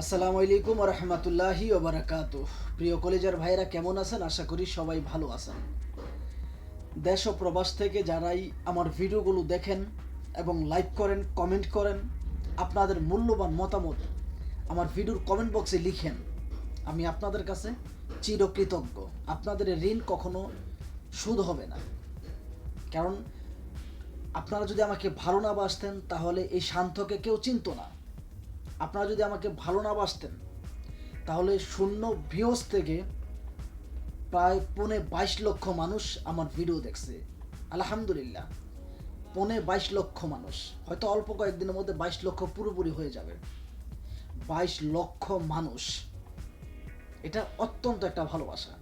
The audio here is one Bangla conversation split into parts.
আসসালামু আলাইকুম রহমতুল্লাহি ওবরাকাত প্রিয় কলেজের ভাইরা কেমন আছেন? আশা করি সবাই ভালো আছেন। দেশ ও প্রবাস থেকে যারাই আমার ভিডিওগুলো দেখেন এবং লাইক করেন, কমেন্ট করেন, আপনাদের মূল্যবান মতামত আমার ভিডিওর কমেন্ট বক্সে লিখেন। আমি আপনাদের কাছে চিরকৃতজ্ঞ। আপনাদের ঋণ কখনো সুদ হবে না। কারণ আপনারা যদি আমাকে ভালো না বাসতেন, তাহলে এই শান্তকে কেউ চিনতো না। আপনারা যদি আমাকে ভালো না বাসতেন, তাহলে শূন্য ভিউজ থেকে প্রায় পৌনে বাইশ লক্ষ মানুষ আমার ভিডিও দেখছে। আলহামদুলিল্লাহ, পৌনে বাইশ লক্ষ মানুষ। হয়তো অল্প কয়েকদিনের মধ্যে বাইশ লক্ষ পুরোপুরি হয়ে যাবে। বাইশ লক্ষ মানুষ। এটা অত্যন্ত একটা ভালোবাসা।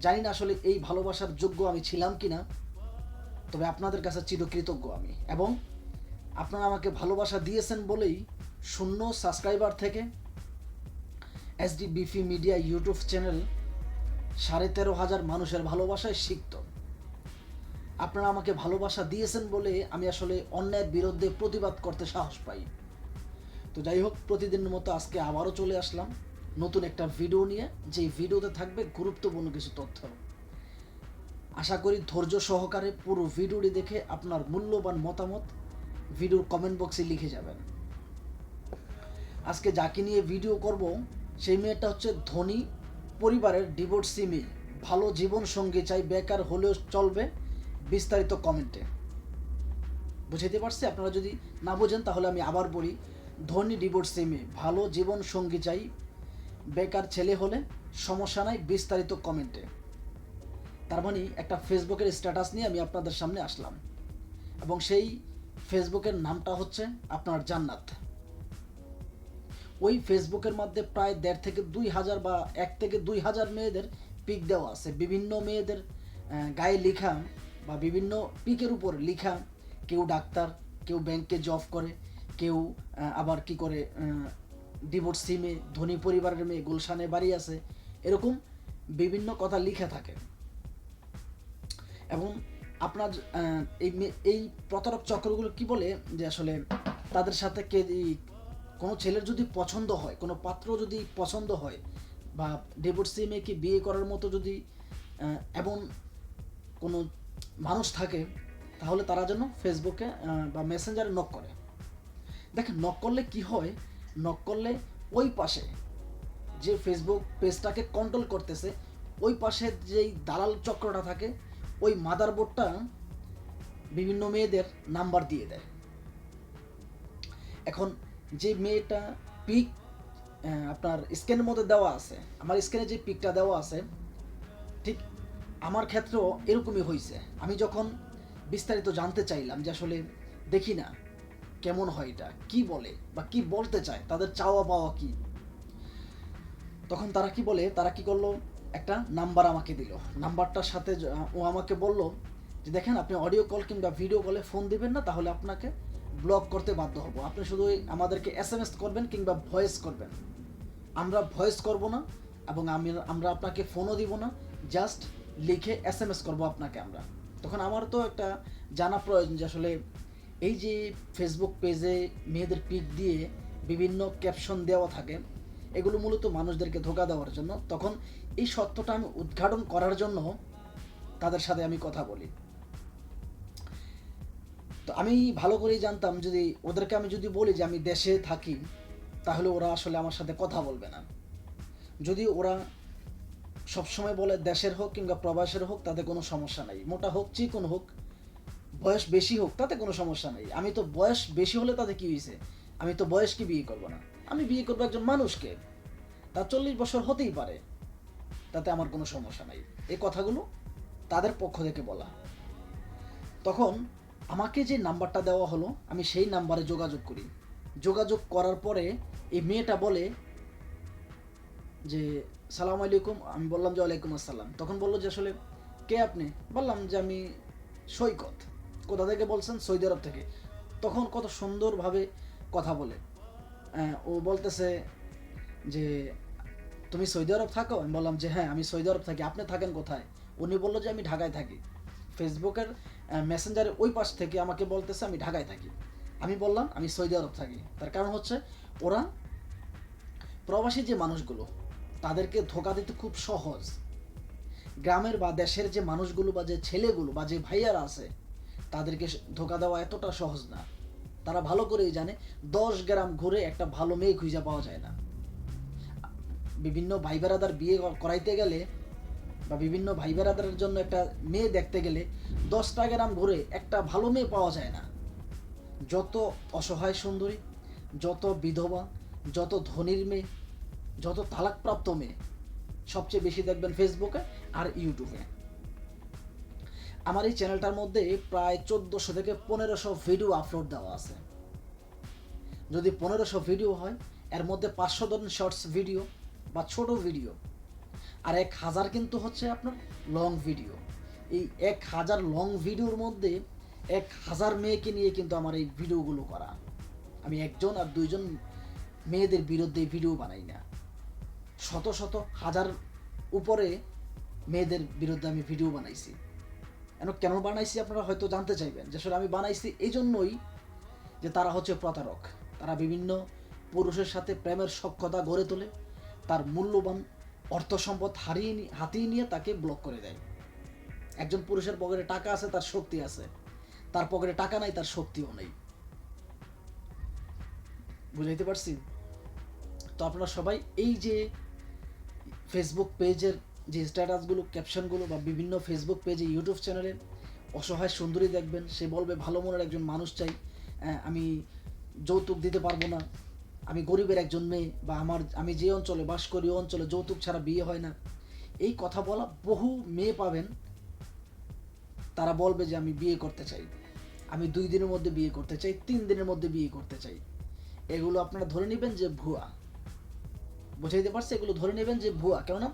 জানি না আসলে এই ভালোবাসার যোগ্য আমি ছিলাম কিনা, তবে আপনাদের কাছে চিরকৃতজ্ঞ আমি। এবং আপনারা আমাকে ভালোবাসা দিয়েছেন বলেই শূন্য সাবস্ক্রাইবার থেকে এসডি বিফি মিডিয়া ইউটিউব চ্যানেল সাড়ে তেরো হাজার মানুষের ভালোবাসায় শিখত আপনারা আমাকে ভালোবাসা দিয়েছেন বলে আমি আসলে অন্যায়ের বিরুদ্ধে প্রতিবাদ করতে সাহস পাই। তো যাই হোক, প্রতিদিনের মতো আজকে আবারও চলে আসলাম নতুন একটা ভিডিও নিয়ে। যে ভিডিওতে থাকবে গুরুত্বপূর্ণ কিছু তথ্য। আশা করি ধৈর্য সহকারে পুরো ভিডিওটি দেখে আপনার মূল্যবান মতামত ভিডিওর কমেন্ট বক্সে লিখে যাবেন। আজকে যাকে নিয়ে ভিডিও করব, সেই মেয়েটা হচ্ছে ধনী পরিবারের ডিভোর্সি মেয়ে। ভালো জীবন সঙ্গী চাই বেকার হলেও চলবে। বিস্তারিত কমেন্টে বুঝাইতে পারছি? আপনারা যদি না বোঝেন, তাহলে আমি আবার বলি, ধনী ডিভোর্সি মেয়ে, ভালো জীবন সঙ্গী চাই বেকার ছেলে হলে সমস্যা নাই, বিস্তারিত কমেন্টে তার মানে একটা ফেসবুকের স্ট্যাটাস নিয়ে আমি আপনাদের সামনে আসলাম। এবং সেই ফেসবুকের নামটা হচ্ছে আপনার জান্নাত। ওই ফেসবুকের মধ্যে প্রায় দেড় থেকে দুই হাজার বা এক থেকে দুই হাজার মেয়েদের পিক দেওয়া আছে। বিভিন্ন মেয়েদের গায়ে লেখা বা বিভিন্ন পিকের উপর লেখা। কেউ ডাক্তার, কেউ ব্যাংকে জব করে, কেউ আবার কি করে ডিভোর্সি মেয়ে, ধনী পরিবারের মেয়ে গুলশানে বাড়ি আছে, এরকম বিভিন্ন কথা লিখে থাকে। এবং আপনার এই এই প্রতারক চক্রগুলো কি বলে? যে আসলে তাদের সাথে কে কোনো ছেলের যদি পছন্দ হয়, কোনো পাত্র যদি পছন্দ হয় বা ডিভোর্সি মেয়েকে বিয়ে করার মতো যদি এমন কোনো মানুষ থাকে, তাহলে তারা যেন ফেসবুকে বা মেসেঞ্জারে নক করে। দেখেন নক করলে কি হয়? নক করলে ওই পাশে যে ফেসবুক পেজটাকে কন্ট্রোল করতেছে, ওই পাশে যেই দালাল চক্রটা থাকে, ওই মাদারবোর্ডটা বিভিন্ন মেয়েদের নাম্বার দিয়ে দেয়। এখন যে মেয়েটা পিক আপনার স্ক্যানের মধ্যে দেওয়া আছে, আমার স্ক্যানে যে পিকটা দেওয়া আছে, ঠিক আমার ক্ষেত্রেও এরকমই হয়েছে আমি যখন বিস্তারিত জানতে চাইলাম যে আসলে দেখি না, কেমন হয় এটা, কি বলে বা কি বলতে চায়, তাদের চাওয়া পাওয়া কি? তখন তারা কি বলে, তারা কি করল, একটা নাম্বার আমাকে দিল। নাম্বারটার সাথে ও আমাকে বলল যে, দেখেন, আপনি অডিও কল কিংবা ভিডিও কলে ফোন দিবেন না, তাহলে আপনাকে ব্লক করতে বাধ্য হব। আপনি শুধু আমাদেরকে এস এম এস করবেন কিংবা ভয়েস করবেন। আমরা ভয়েস করব না এবং আমি, আমরা আপনাকে ফোনও দিব না জাস্ট লিখে এস এম এস করব আপনাকে আমরা। তখন আমার তো একটা জানা প্রয়োজন যে আসলে এই যে ফেসবুক পেজে মেয়েদের পিক দিয়ে বিভিন্ন ক্যাপশন দেওয়া থাকে, এগুলো মূলত মানুষদেরকে ধোকা দেওয়ার জন্য। তখন এই সত্যটা আমি উদ্ঘাটন করার জন্য তাদের সাথে আমি কথা বলি। তো আমি ভালো করেই জানতাম যদি ওদেরকে আমি যদি বলি যে আমি দেশে থাকি, তাহলে ওরা আসলে আমার সাথে কথা বলবে না। যদি ওরা সবসময় বলে দেশের হোক কিংবা প্রবাসের হোক, তাতে কোনো সমস্যা নাই। মোটা হোক, চিকন হোক, বয়স বেশি হোক, তাতে কোনো সমস্যা নেই। আমি তো বয়স বেশি হলে তাতে কী হয়েছে আমি তো বয়সকে বিয়ে করব না। আমি বিয়ে করব একজন মানুষকে। তার চল্লিশ বছর হতেই পারে। তাতে আমার কোনো সমস্যা নাই। এই কথাগুলো তাদের পক্ষ থেকে বলা। তখন আমাকে যে নাম্বারটা দেওয়া হলো আমি সেই নাম্বারে যোগাযোগ করি। যোগাযোগ করার পরে এই মেয়েটা বলে যে সালাম আলাইকুম। আমি বললাম যে ওয়ালাইকুম আসসালাম। তখন বলল যে আসলে কে আপনি? বললাম যে আমি সৈকত। কোথা থেকে বলছেন? সৌদি আরব থেকে। তখন কত সুন্দরভাবে কথা বলে। আহ, ও বলতেছে যে তুমি সৌদি আরব থাকো? আমি বললাম যে হ্যাঁ আমি সৌদি আরব থাকি। আপনি থাকেন কোথায়? উনি বলল যে আমি ঢাকায় থাকি। ফেসবুকের মেসেঞ্জারের ওই পাশ থেকে আমাকে বলতেছে, আমি ঢাকায় থাকি। আমি বললাম, আমি সৌদি আরব থাকি। তার কারণ হচ্ছে, ওরা প্রবাসী যে মানুষগুলো, তাদেরকে ধোকা দিতে খুব সহজ। গ্রামের বা দেশের যে মানুষগুলো বা যে ছেলেগুলো বা যে ভাইয়ারা আছে, তাদেরকে ধোকা দেওয়া এতটা সহজ না। তারা ভালো করেই জানে, দশ গ্রাম ঘুরে একটা ভালো মেয়ে খুঁজে পাওয়া যায় না। বিভিন্ন ভাই বেড়াদার বিয়ে করাইতে গেলে বা বিভিন্ন ভাই বেড়াদারের জন্য একটা মেয়ে দেখতে গেলে দশটা গ্রাম ঘুরে একটা ভালো মেয়ে পাওয়া যায় না। যত অসহায় সুন্দরী, যত বিধবা, যত ধনীর মেয়ে, যত তালাকপ্রাপ্ত মেয়ে, সবচেয়ে বেশি দেখবেন ফেসবুকে আর ইউটিউবে আমার এই চ্যানেলটার মধ্যে প্রায় চোদ্দোশো থেকে পনেরোশো ভিডিও আপলোড দেওয়া আছে। যদি পনেরোশো ভিডিও হয়, এর মধ্যে পাঁচশো ধরুন শর্টস ভিডিও বা ছোট ভিডিও আর এক হাজার কিন্তু হচ্ছে আপনার লং ভিডিও এই এক হাজার লং ভিডিওর মধ্যে এক হাজার মেয়েকে নিয়ে কিন্তু আমার এই ভিডিওগুলো করা। আমি একজন আর দুইজন মেয়েদের বিরুদ্ধে ভিডিও বানাই না। শত শত হাজার উপরে মেয়েদের বিরুদ্ধে আমি ভিডিও বানাইছি। কেন কেন বানাইছি আপনারা হয়তো জানতে চাইবেন যে আমি বানাইছি এই জন্যই যে তারা হচ্ছে প্রতারক। তারা বিভিন্ন পুরুষের সাথে প্রেমের সক্ষতা গড়ে তোলে, তার মূল্যবান অর্থ সম্পদ হারিয়ে হাতিয়ে নিয়ে তাকে ব্লক করে দেয়। একজন পুরুষের পকেটে টাকা আছে, তার শক্তি আছে। তার পকেটে টাকা নাই, তার শক্তিও নেই। বুঝাইতে পারছি? তো আপনারা সবাই এই যে ফেসবুক পেজের যে স্ট্যাটাসগুলো ক্যাপশনগুলো বা বিভিন্ন ফেসবুক পেজে ইউটিউব চ্যানেলে অসহায় সুন্দরী দেখবেন, সে বলবে, ভালো মনের একজন মানুষ চাই। আমি যৌতুক দিতে পারব না। আমি গরিবের একজন মেয়ে বা আমার, আমি যে অঞ্চলে বাস করি, ওই অঞ্চলে যৌতুক ছাড়া বিয়ে হয় না। এই কথা বলা বহু মেয়ে পাবেন, তারা বলবে যে আমি বিয়ে করতে চাই। আমি দুই দিনের মধ্যে বিয়ে করতে চাই, তিন দিনের মধ্যে বিয়ে করতে চাই। এগুলো আপনারা ধরে নেবেন যে ভুয়া। বুঝাইতে পারছে? এগুলো ধরে নেবেন যে ভুয়া। কেননা,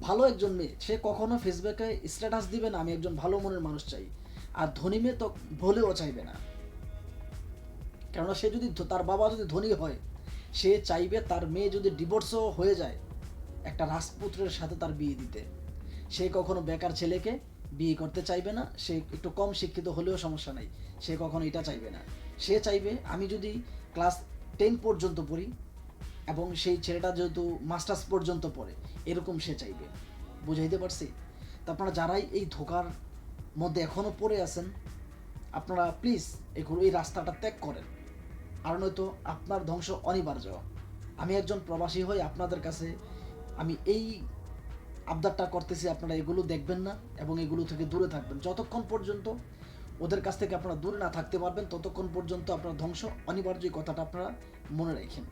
ভালো একজন মেয়ে, সে কখনো ফেসবুকে স্ট্যাটাস দিবে না, আমি একজন ভালো মনের মানুষ চাই। আর ধনী মেয়ে তো ভুলেও চাইবে না। কেননা, সে যদি তার বাবা যদি ধনী হয় সে চাইবে তার মেয়ে যদি ডিভোর্সও হয়ে যায়, একটা রাজপুত্রের সাথে তার বিয়ে দিতে। সে কখনো বেকার ছেলেকে বিয়ে করতে চাইবে না, সে একটু কম শিক্ষিত হলেও সমস্যা নাই, সে কখনো এটা চাইবে না। সে চাইবে আমি যদি ক্লাস টেন পর্যন্ত পড়ি এবং সেই ছেলেটা যেহেতু মাস্টার্স পর্যন্ত পড়ে, এরকম সে চাইবে। বুঝাইতে পারছি? তো আপনারা যারাই এই ধোকার মধ্যে এখনও পড়ে আছেন, আপনারা প্লিজ এগুলো এই রাস্তাটা ত্যাগ করেন। আর নয়তো আপনার ধ্বংস অনিবার্য। আমি একজন প্রবাসী হয়ে আপনাদের কাছে আমি এই আবদারটা করতেছি, আপনারা এগুলো দেখবেন না এবং এগুলো থেকে দূরে থাকবেন। যতক্ষণ পর্যন্ত ওদের কাছ থেকে আপনারা দূরে না থাকতে পারবেন, ততক্ষণ পর্যন্ত আপনার ধ্বংস অনিবার্য কথাটা আপনারা মনে রাখেন।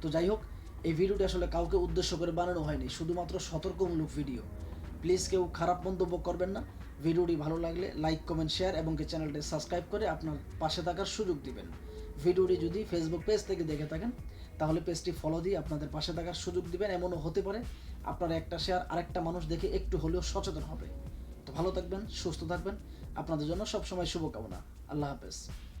তো যাই হোক, এই ভিডিওটি আসলে কাউকে উদ্দেশ্য করে বানানো হয়নি, শুধুমাত্র সতর্কমূলক ভিডিও। প্লিজ কেউ খারাপ মন্তব্য করবেন না। ভিডিওটি ভালো লাগলে লাইক, কমেন্ট, শেয়ার এবং কি চ্যানেলটি সাবস্ক্রাইব করে আপনার পাশে থাকার সুযোগ দিবেন। ভিডিওটি যদি ফেসবুক পেজ থেকে দেখে থাকেন, তাহলে পেজটি ফলো দিয়ে আপনাদের পাশে থাকার সুযোগ দিবেন। এমনও হতে পারে আপনার একটা শেয়ার আরেকটা মানুষ দেখে একটু হলেও সচেতন হবে। তো ভালো থাকবেন, সুস্থ থাকবেন। আপনাদের জন্য সবসময় শুভকামনা। আল্লাহ হাফেজ।